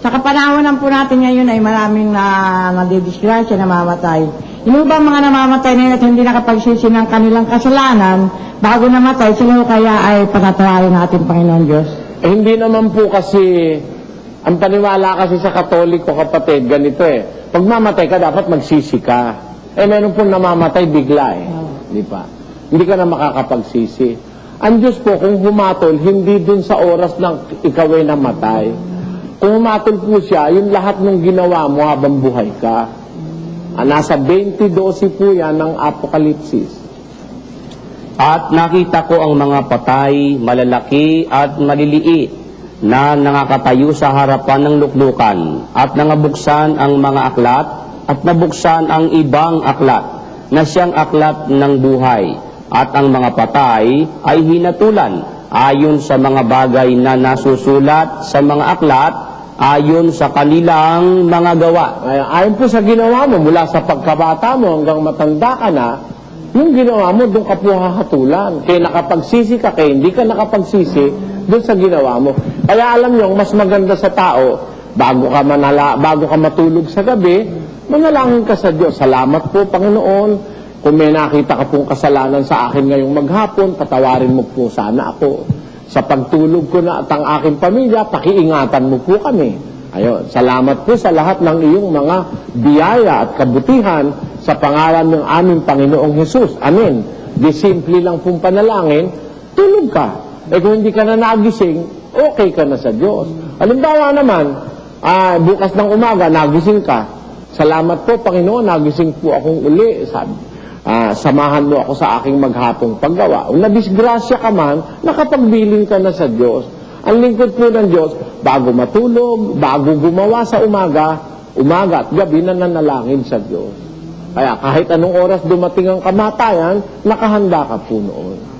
Sa kapanahonan po natin ngayon ay maraming na nadidisgrasya, namamatay. Yung ba mga namamatay na at hindi nakapagsisi ng kanilang kasalanan, bago namatay, sino kaya ay patatawarin natin, Panginoon Diyos? Eh, hindi naman po kasi, ang paniwala kasi sa katoliko kapatid, ganito eh. Pag mamatay ka, dapat magsisi ka. Eh, meron pong namamatay bigla eh. Di ba? Hindi ka na makakapagsisi. Ang Diyos po, kung humatol, hindi dun sa oras ng ikaw ay namatay. Kung humatol po siya, yung lahat ng ginawa mo habang buhay ka. Ah, nasa 20.12 po yan ng Apokalipsis. At nakita ko ang mga patay, malalaki at maliliit na nakakatayo sa harapan ng luklukan at nangabuksan ang mga aklat at nabuksan ang ibang aklat na siyang aklat ng buhay at ang mga patay ay hinatulan ayon sa mga bagay na nasusulat sa mga aklat ayon sa kanilang mga gawa. Ay, ayon po sa ginawa mo, mula sa pagkabata mo hanggang matanda ka na, yung ginawa mo, doon ka po hahatulan. Kaya nakapagsisi ka, kaya hindi ka nakapagsisi, doon sa ginawa mo. Kaya alam nyo, mas maganda sa tao, bago ka, manala, bago ka matulog sa gabi, manalangin ka sa Diyos. Salamat po, Panginoon. Kung may nakita ka pong kasalanan sa akin ngayong maghapon, patawarin mo po sana ako. Sa pagtulog ko na at ang aking pamilya, pakiingatan mo po kami. Ayun, salamat po sa lahat ng iyong mga biyaya at kabutihan sa pangalan ng aming Panginoong Hesus. Amen. Di simple lang pong panalangin, tulog ka. Eh kung hindi ka na nagising, okay ka na sa Diyos. Halimbawa naman, ah, bukas ng umaga, nagising ka. Salamat po, Panginoon, nagising po akong uli. Sabi, ah, samahan mo ako sa aking maghapong paggawa. Kung nadisgrasya ka man, nakapagbiling ka na sa Diyos. Ang lingkod po ng Diyos, bago matulog, bago gumawa sa umaga, umaga at gabi na nanalangin sa Diyos. Kaya kahit anong oras dumating ang kamatayan, nakahanda ka po noon.